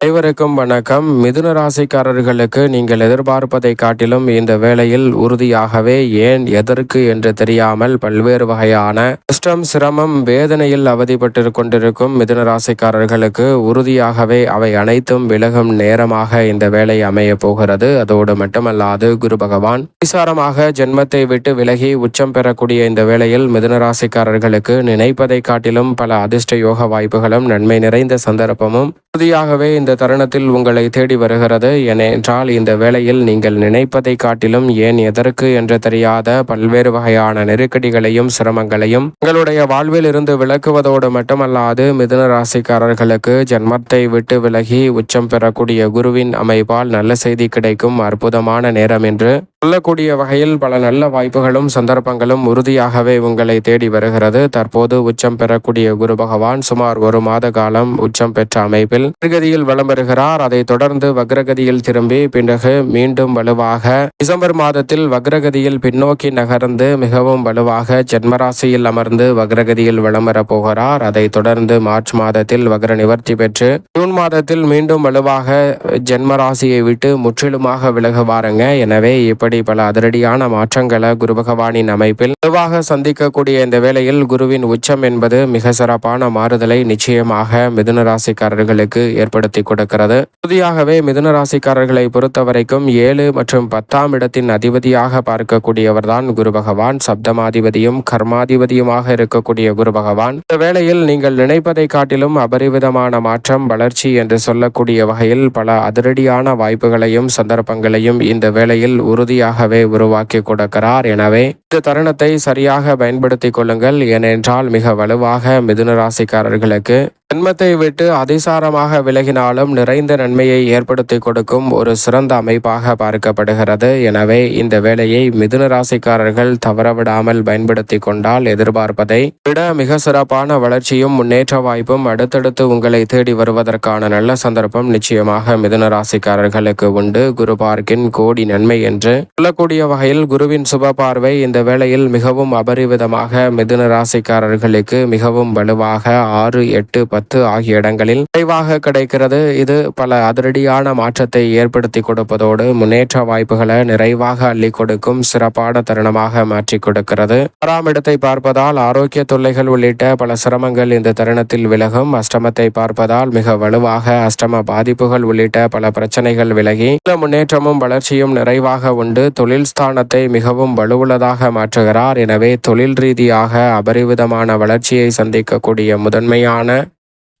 அனைவருக்கும் வணக்கம். மிதுன ராசிக்காரர்களுக்கு நீங்கள் எதிர்பார்ப்பதை காட்டிலும் இந்த வேளையில் உறுதியாகவே ஏன் எதற்கு என்று தெரியாமல் பல்வேறு வகையான கஷ்டம் சிரமம் வேதனையில் அவதிப்பட்டு கொண்டிருக்கும் மிதுன ராசிக்காரர்களுக்கு உறுதியாகவே அவை அனைத்தும் விலகும் நேரமாக இந்த வேலை அமைய போகிறது. அதோடு மட்டுமல்லாது குரு பகவான் விசாரமாக ஜென்மத்தை விட்டு விலகி உச்சம் பெறக்கூடிய இந்த வேளையில் மிதுன ராசிக்காரர்களுக்கு நினைப்பதை காட்டிலும் பல அதிர்ஷ்ட யோக வாய்ப்புகளும் நன்மை நிறைந்த சந்தர்ப்பமும் உறுதியாகவே இந்த தருணத்தில் உங்களை தேடி வருகிறது. ஏனென்றால் இந்த வேளையில் நீங்கள் நினைப்பதை காட்டிலும் ஏன் எதற்கு என்று தெரியாத பல்வேறு வகையான நெருக்கடிகளையும் சிரமங்களையும் உங்களுடைய வாழ்வில் இருந்து விளக்குவதோடு மட்டுமல்லாது மிதுன ராசிக்காரர்களுக்கு ஜென்மத்தை விட்டு விலகி உச்சம் பெறக்கூடிய குருவின் அமைப்பால் நல்ல செய்தி கிடைக்கும் அற்புதமான நேரம் என்று சொல்லக்கூடிய வகையில் பல நல்ல வாய்ப்புகளும் சந்தர்ப்பங்களும் உறுதியாகவே உங்களை தேடி வருகிறது. தற்போது உச்சம் பெறக்கூடிய குரு பகவான் சுமார் ஒரு மாத காலம் உச்சம் பெற்ற அமைப்பில் கிருகதியில் வள வருகிறார் அதைத் தொடர்ந்து வக்ரகதியில் திரும்பி பிறகு மீண்டும் வலுவாக டிசம்பர் மாதத்தில் வக்ரகதியில் பின்னோக்கி நகர்ந்து மிகவும் வலுவாக ஜென்மராசியில் அமர்ந்து வக்ரகதியில் வளம் போகிறார். அதைத் தொடர்ந்து மார்ச் மாதத்தில் வக்ர நிவர்த்தி பெற்று ஜூன் மாதத்தில் மீண்டும் வலுவாக ஜென்மராசியை விட்டு முற்றிலுமாக விலகுவாருங்க எனவே இப்படி இப்படி பல அதிரடியான மாற்றங்களை குரு பகவானின் அமைப்பில் வலுவாக சந்திக்கக்கூடிய இந்த வேளையில் குருவின் உச்சம் என்பது மிக சிறப்பான மாறுதலை நிச்சயமாக மிதுன ராசிக்காரர்களுக்கு ஏற்படுத்தி கொடுக்கிறது. உறுதியாகவே மிதுன ராசிக்காரர்களை பொறுத்த வரைக்கும் ஏழு மற்றும் பத்தாம் இடத்தின் அதிபதியாக பார்க்கக்கூடியவர் தான் குரு பகவான். சப்தமாதிபதியும் கர்மாதிபதியுமாக இருக்கக்கூடிய குரு பகவான். இந்த வேளையில் நீங்கள் நினைப்பதை காட்டிலும் அபரிவிதமான மாற்றம் வளர்ச்சி என்று சொல்லக்கூடிய வகையில் பல அதிரடியான வாய்ப்புகளையும் சந்தர்ப்பங்களையும் இந்த வேளையில் உறுதியாகவே உருவாக்கி கொடுக்கிறார். எனவே இந்த தருணத்தை சரியாக பயன்படுத்திக் கொள்ளுங்கள். ஏனென்றால் மிக வலுவாக மிதுன ராசிக்காரர்களுக்கு ஜென்மத்தை விட்டு அதிசாரமாக விலகினாலும் நிறைந்த நன்மையை ஏற்படுத்தி கொடுக்கும் ஒரு சிறந்த அமைப்பாக பார்க்கப்படுகிறது. எனவே இந்த வேலையை மிதுன ராசிக்காரர்கள் தவறவிடாமல் பயன்படுத்தி கொண்டால் எதிர்பார்ப்பதை விட மிக சிறப்பான வளர்ச்சியும் முன்னேற்ற வாய்ப்பும் அடுத்தடுத்து உங்களை தேடி வருவதற்கான நல்ல சந்தர்ப்பம் நிச்சயமாக மிதுன ராசிக்காரர்களுக்கு உண்டு. குரு பார்க்கின் கோடி நன்மை என்று சொல்லக்கூடிய வகையில் குருவின் சுப பார்வை இந்த வேளையில் மிகவும் அபரிவிதமாக மிதுன ராசிக்காரர்களுக்கு மிகவும் வலுவாக ஆறு எட்டு பத்து ஆகிய இடங்களில் குறைவாக கிடைக்கிறது. இது பல அதிரடியான மாற்றத்தை ஏற்படுத்தி கொடுப்பதோடு முன்னேற்ற வாய்ப்புகளை நிறைவாக அள்ளி கொடுக்கும் சிறப்பான தருணமாக மாற்றி கொடுக்கிறது. ஆறாம் இடத்தை பார்ப்பதால் ஆரோக்கிய தொல்லைகள் உள்ளிட்ட பல சிரமங்கள் இந்த தருணத்தில் விலகும். அஷ்டமத்தை பார்ப்பதால் மிக வலுவாக அஷ்டம பாதிப்புகள் உள்ளிட்ட பல பிரச்சனைகள் விலகி முன்னேற்றமும் வளர்ச்சியும் நிறைவாக உண்டு. தொழில் ஸ்தானத்தை மிகவும் வலுவுள்ளதாக மாற்றுகிறார். எனவே தொழில் ரீதியாக அபரிவிதமான வளர்ச்சியை சந்திக்கக்கூடிய முதன்மையான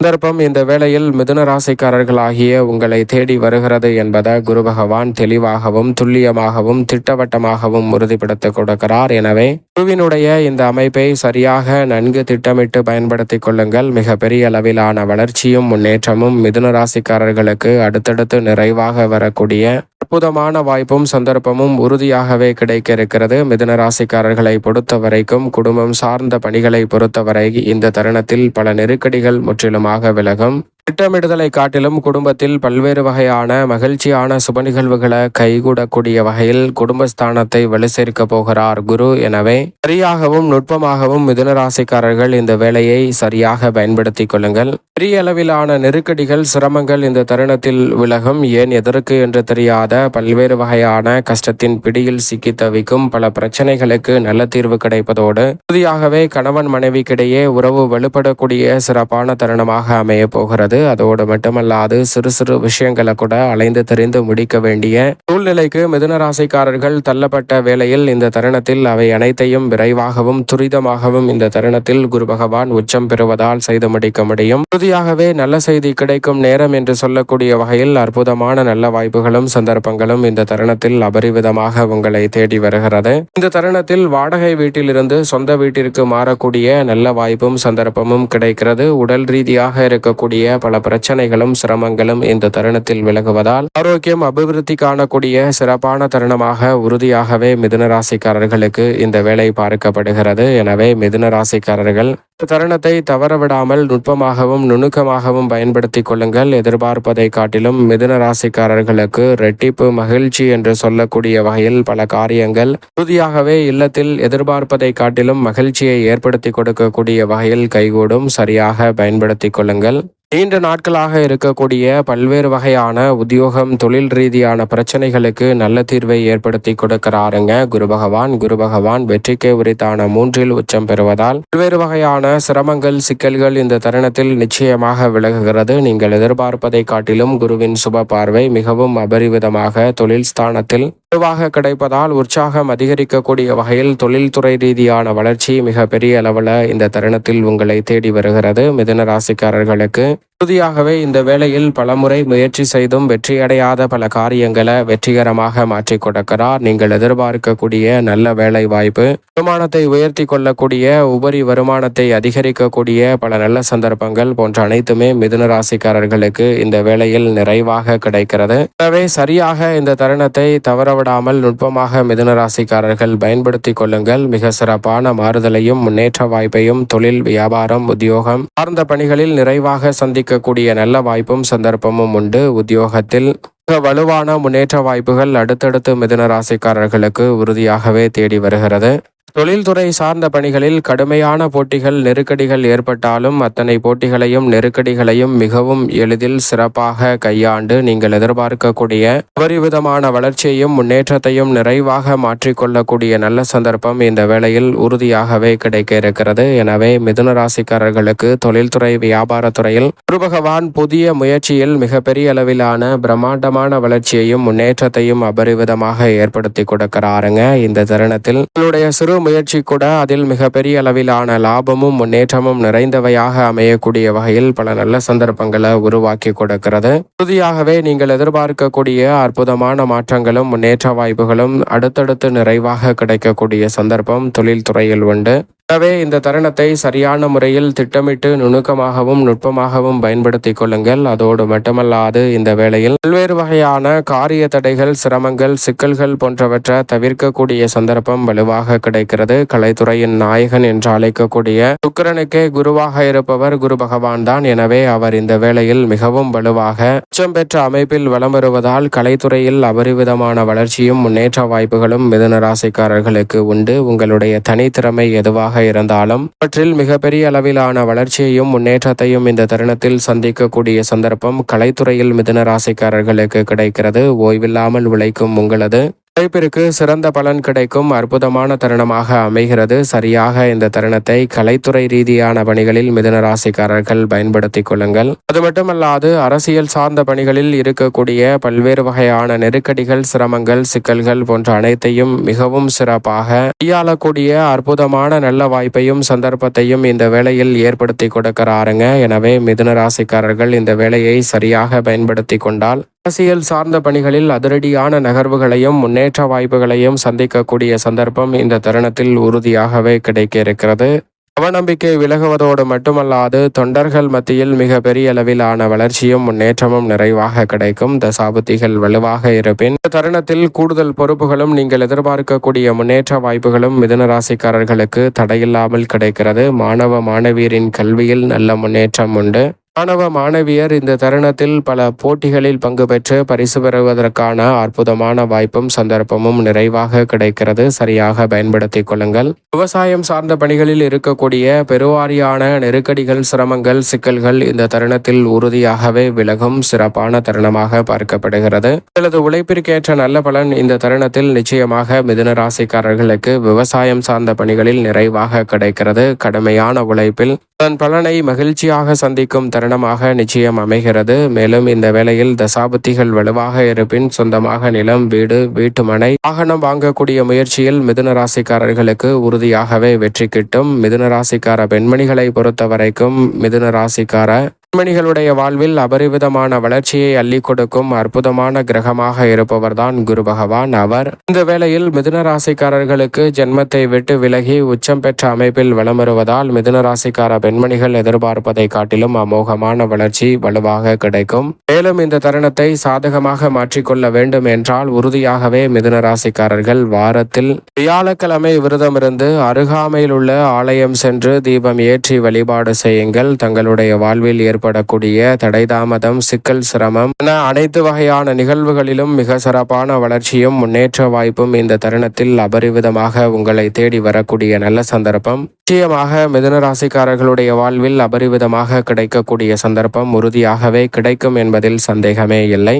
சந்தர்ப்பம் இந்த வேளையில் மிதுன ராசிக்காரர்களாகிய உங்களை தேடி வருகிறது என்பதை குரு பகவான் தெளிவாகவும் துல்லியமாகவும் திட்டவட்டமாகவும் உறுதிப்படுத்த கொடுக்கிறார். எனவே குருவினுடைய இந்த அமைப்பை சரியாக நன்கு திட்டமிட்டு பயன்படுத்திக் கொள்ளுங்கள். மிக பெரிய அளவிலான வளர்ச்சியும் முன்னேற்றமும் மிதுன ராசிக்காரர்களுக்கு அடுத்தடுத்து நிறைவாக வரக்கூடிய அற்புதமான வாய்ப்பும் சந்தர்ப்பமும் உறுதியாகவே கிடைக்க இருக்கிறது மிதுன ராசிக்காரர்களை பொறுத்த வரைக்கும் குடும்பம் சார்ந்த பணிகளை பொறுத்தவரை இந்த தருணத்தில் பல நெருக்கடிகள் முற்றிலும் முற்றிலுமாக விலகும். திட்டமிடுதலை காட்டிலும் குடும்பத்தில் பல்வேறு வகையான மகிழ்ச்சியான சுப நிகழ்வுகளை கைகூடக்கூடிய வகையில் குடும்பஸ்தானத்தை வலு சேர்க்க போகிறார் குரு. எனவே சரியாகவும் நுட்பமாகவும் மிதுன ராசிக்காரர்கள் இந்த வேலையை சரியாக பயன்படுத்திக் கொள்ளுங்கள். பெரிய அளவிலான நெருக்கடிகள் சிரமங்கள் இந்த தருணத்தில் விலகும். ஏன் எதற்கு என்று தெரியாத பல்வேறு வகையான கஷ்டத்தின் பிடியில் சிக்கி தவிக்கும் பல பிரச்சனைகளுக்கு நல்ல தீர்வு கிடைப்பதோடு உறுதியாகவே கணவன் மனைவிக்கிடையே உறவு வலுப்படக்கூடிய சிறப்பான தருணமாக அமைய போகிறது. அதோடு மட்டுமல்லாது சிறு சிறு விஷயங்களை கூட அலைந்து தெரிந்து முடிக்க வேண்டிய சூழ்நிலைக்கு மிதுனராசிக்காரர்கள் தள்ளப்பட்ட வேளையில் இந்த தருணத்தில் அவை அனைத்தையும் விரைவாகவும் துரிதமாகவும் இந்த தருணத்தில் குரு பகவான் உச்சம் பெறுவதால் செய்து முடிக்க முடியும். உறுதியாகவே நல்ல செய்தி கிடைக்கும் நேரம் என்று சொல்லக்கூடிய வகையில் அற்புதமான நல்ல வாய்ப்புகளும் சந்தர்ப்பங்களும் இந்த தருணத்தில் அபரிவிதமாக உங்களை தேடி வருகிறது. இந்த தருணத்தில் வாடகை வீட்டிலிருந்து சொந்த வீட்டிற்கு மாறக்கூடிய நல்ல வாய்ப்பும் சந்தர்ப்பமும் கிடைக்கிறது. உடல் ரீதியாக இருக்கக்கூடிய பல பிரச்சனைகளும் சிரமங்களும் இந்த தருணத்தில் விலகுவதால் ஆரோக்கியம் அபிவிருத்தி காணக்கூடிய சிறப்பான தருணமாக உறுதியாகவே மிதுன ராசிக்காரர்களுக்கு இந்த வேலை பார்க்கப்படுகிறது. எனவே மிதுன ராசிக்காரர்கள் இந்த தருணத்தை தவறவிடாமல் நுட்பமாகவும் நுணுக்கமாகவும் பயன்படுத்தி கொள்ளுங்கள். எதிர்பார்ப்பதை காட்டிலும் மிதுன ராசிக்காரர்களுக்கு ரெட்டிப்பு மகிழ்ச்சி என்று சொல்லக்கூடிய வகையில் பல காரியங்கள் உறுதியாகவே இல்லத்தில் எதிர்பார்ப்பதை காட்டிலும் மகிழ்ச்சியை ஏற்படுத்தி கொடுக்கக்கூடிய வகையில் கைகூடும். சரியாக பயன்படுத்தி கொள்ளுங்கள். நீண்ட நாட்களாக இருக்கக்கூடிய பல்வேறு வகையான உத்தியோகம் தொழில் ரீதியான பிரச்சனைகளுக்கு நல்ல தீர்வை ஏற்படுத்தி கொடுக்கிறாருங்க. குரு பகவான் குரு பகவான் வெற்றிக்கே உரித்தான மூன்றில் உச்சம் பெறுவதால் பல்வேறு வகையான சிரமங்கள் சிக்கல்கள் இந்த தருணத்தில் நிச்சயமாக விலகுகிறது. நீங்கள் எதிர்பார்ப்பதை காட்டிலும் குருவின் சுப பார்வை மிகவும் அபரிவிதமாக தொழில் ஸ்தானத்தில் வலுவாக கிடைப்பதால் உற்சாகம் அதிகரிக்கக்கூடிய வகையில் தொழில்துறை ரீதியான வளர்ச்சி மிக பெரிய அளவில் இந்த தருணத்தில் உங்களை தேடி வருகிறது. மிதுன ராசிக்காரர்களுக்கு like உறுதியாகவே இந்த வேளையில் பலமுறை முயற்சி செய்தும் வெற்றியடையாத பல காரியங்களை வெற்றிகரமாக மாற்றி கொடுக்கிறார். நீங்கள் எதிர்பார்க்கக்கூடிய நல்ல வேலை வாய்ப்பு வருமானத்தை உயர்த்தி கொள்ளக்கூடிய உபரி வருமானத்தை அதிகரிக்கக்கூடிய பல நல்ல சந்தர்ப்பங்கள் போன்ற அனைத்துமே மிதுன ராசிக்காரர்களுக்கு இந்த வேளையில் நிறைவாக கிடைக்கிறது. எனவே சரியாக இந்த தருணத்தை தவறவிடாமல் நுட்பமாக மிதுன ராசிக்காரர்கள் பயன்படுத்தி கொள்ளுங்கள். மிக சிறப்பான மாறுதலையும் முன்னேற்ற வாய்ப்பையும் தொழில் வியாபாரம் உத்தியோகம் சார்ந்த பணிகளில் நிறைவாக சந்திக்கக்கூடிய நல்ல வாய்ப்பும் சந்தர்ப்பமும் உண்டு. உத்தியோகத்தில் மிக வலுவான முன்னேற்ற வாய்ப்புகள் அடுத்தடுத்து மிதுன ராசிக்காரர்களுக்கு உறுதியாகவே தேடி வருகிறது. தொழில்துறை சார்ந்த பணிகளில் கடுமையான போட்டிகள் நெருக்கடிகள் ஏற்பட்டாலும் அத்தனை போட்டிகளையும் நெருக்கடிகளையும் மிகவும் எளிதில் சிறப்பாக கையாண்டு நீங்கள் எதிர்பார்க்கக்கூடிய அபரிவிதமான வளர்ச்சியையும் முன்னேற்றத்தையும் நிறைவாக மாற்றிக்கொள்ளக்கூடிய நல்ல சந்தர்ப்பம் இந்த வேளையில் உறுதியாகவே கிடைக்க இருக்கிறது எனவே மிதுன ராசிக்காரர்களுக்கு தொழில்துறை வியாபாரத்துறையில் குரு பகவான் புதிய முயற்சியில் மிகப்பெரிய அளவிலான பிரம்மாண்டமான வளர்ச்சியையும் முன்னேற்றத்தையும் அபரிவிதமாக ஏற்படுத்தி கொடுக்கிறாருங்க. இந்த தருணத்தில் உங்களுடைய சிறு முயற்சி கூட அதில் மிகப்பெரிய அளவிலான லாபமும் முன்னேற்றமும் நிறைந்தவையாக அமையக்கூடிய வகையில் பல நல்ல சந்தர்ப்பங்களை உருவாக்கி கொடுக்கிறது. உறுதியாகவே நீங்கள் எதிர்பார்க்கக்கூடிய அற்புதமான மாற்றங்களும் முன்னேற்ற வாய்ப்புகளும் அடுத்தடுத்து நிறைவாக கிடைக்கக்கூடிய சந்தர்ப்பம் தொழில்துறையில் உண்டு. எனவே இந்த தருணத்தை சரியான முறையில் திட்டமிட்டு நுணுக்கமாகவும் நுட்பமாகவும் பயன்படுத்தி கொள்ளுங்கள். அதோடு மட்டுமல்லாது இந்த வேளையில் பல்வேறு வகையான காரிய தடைகள் சிரமங்கள் சிக்கல்கள் போன்றவற்றை தவிர்க்கக்கூடிய சந்தர்ப்பம் வலுவாக கிடைக்கிறது. கலைத்துறையின் நாயகன் என்று அழைக்கக்கூடிய சுக்கிரனுக்கே குருவாக இருப்பவர் குரு பகவான் தான். எனவே அவர் இந்த வேளையில் மிகவும் வலுவாக உச்சம் பெற்ற அமைப்பில் வலம் வருவதால் கலைத்துறையில் அபரிவிதமான வளர்ச்சியும் முன்னேற்ற வாய்ப்புகளும் மிதுன ராசிக்காரர்களுக்கு உண்டு. உங்களுடைய தனித்திறமை எதுவாக இருந்தாலும் அவற்றில் மிகப்பெரிய அளவிலான வளர்ச்சியையும் முன்னேற்றத்தையும் இந்த தருணத்தில் சந்திக்கக்கூடிய சந்தர்ப்பம் கலைத்துறையில் மிதுன ராசிக்காரர்களுக்கு கிடைக்கிறது. ஓய்வில்லாமல் உழைக்கும் உங்களது உழைப்பிற்கு சிறந்த பலன் கிடைக்கும் அற்புதமான தருணமாக அமைகிறது. சரியாக இந்த தருணத்தை கலைத்துறை ரீதியான பணிகளில் மிதுன ராசிக்காரர்கள் பயன்படுத்திக் கொள்ளுங்கள். அது மட்டுமல்லாது அரசியல் சார்ந்த பணிகளில் இருக்கக்கூடிய பல்வேறு வகையான நெருக்கடிகள் சிரமங்கள் சிக்கல்கள் போன்ற அனைத்தையும் மிகவும் சிறப்பாக கையாளக்கூடிய அற்புதமான நல்ல வாய்ப்பையும் சந்தர்ப்பத்தையும் இந்த வேளையில் ஏற்படுத்தி கொடுக்கிறாருங்க. எனவே மிதுன ராசிக்காரர்கள் இந்த வேலையை சரியாக பயன்படுத்தி கொண்டால் அரசியல் சார்ந்த பணிகளில் அதிரடியான நகர்வுகளையும் முன்னேற்ற வாய்ப்புகளையும் சந்திக்கக்கூடிய சந்தர்ப்பம் இந்த தருணத்தில் உறுதியாகவே கிடைக்க இருக்கிறது அவநம்பிக்கை விலகுவதோடு மட்டுமல்லாது தொண்டர்கள் மத்தியில் மிக பெரிய அளவிலான வளர்ச்சியும் முன்னேற்றமும் நிறைவாக கிடைக்கும். தசாபுத்திகள் வலுவாக இருப்பின் இந்த தருணத்தில் கூடுதல் பொறுப்புகளும் நீங்கள் எதிர்பார்க்கக்கூடிய முன்னேற்ற வாய்ப்புகளும் மிதனராசிக்காரர்களுக்கு தடையில்லாமல் கிடைக்கிறது. மாணவ மாணவியரின் கல்வியில் நல்ல முன்னேற்றம் உண்டு. மாணவ மாணவியர் இந்த தருணத்தில் பல போட்டிகளில் பங்கு பெற்று பரிசு பெறுவதற்கான அற்புதமான வாய்ப்பும் சந்தர்ப்பமும் நிறைவாக கிடைக்கிறது. சரியாக பயன்படுத்திக் கொள்ளுங்கள். விவசாயம் சார்ந்த பணிகளில் இருக்கக்கூடிய பெருவாரியான நெருக்கடிகள் சிரமங்கள் சிக்கல்கள் இந்த தருணத்தில் உறுதியாகவே விலகும் சிறப்பான தருணமாக பார்க்கப்படுகிறது. உங்களது உழைப்பிற்கேற்ற நல்ல பலன் இந்த தருணத்தில் நிச்சயமாக மிதுன ராசிக்காரர்களுக்கு விவசாயம் சார்ந்த பணிகளில் நிறைவாக கிடைக்கிறது. கடுமையான உழைப்பில் அதன் பலனை மகிழ்ச்சியாக சந்திக்கும் தருணமாக நிச்சயம் அமைகிறது. மேலும் இந்த வேளையில் தசாபுத்திகள் வலுவாக இருப்பின் சொந்தமாக நிலம் வீடு வீட்டு மனை வாகனம் வாங்கக்கூடிய முயற்சியில் மிதுன ராசிக்காரர்களுக்கு உறுதியாகவே வெற்றி கிட்டும். மிதுன ராசிக்கார பெண்மணிகளை பொறுத்த வரைக்கும் மிதுன ராசிக்கார பெண்மணிகளுடைய வாழ்வில் அபரிவிதமான வளர்ச்சியை அள்ளி கொடுக்கும் அற்புதமான கிரகமாக இருப்பவர்தான் குரு பகவான் அவர். இந்த வேளையில் மிதுன ராசிக்காரர்களுக்கு ஜென்மத்தை விட்டு விலகி உச்சம் பெற்ற அமைப்பில் வலம் வருவதால் மிதுன ராசிக்கார பெண்மணிகள் எதிர்பார்ப்பதை காட்டிலும் அமோகமான வளர்ச்சி வலுவாக கிடைக்கும். மேலும் இந்த தருணத்தை சாதகமாக மாற்றிக்கொள்ள வேண்டும் என்றால் உறுதியாகவே மிதுன ராசிக்காரர்கள் வாரத்தில் வியாழக்கிழமை விரதமிருந்து அருகாமையில் உள்ள ஆலயம் சென்று தீபம் ஏற்றி வழிபாடு செய்யுங்கள். தங்களுடைய வாழ்வில் ஏற்படக்கூடிய தடை தாமதம் சிக்கல் சிரமம் என அனைத்து வகையான நிகழ்வுகளிலும் மிக சிறப்பான வளர்ச்சியும் முன்னேற்ற வாய்ப்பும் இந்த தருணத்தில் அபரிவிதமாக உங்களை தேடி வரக்கூடிய நல்ல சந்தர்ப்பம். நிச்சயமாக மிதுன ராசிக்காரர்களுடைய வாழ்வில் அபரிவிதமாக கிடைக்கக்கூடிய சந்தர்ப்பம் உறுதியாகவே கிடைக்கும் என்பதில் சந்தேகமே இல்லை.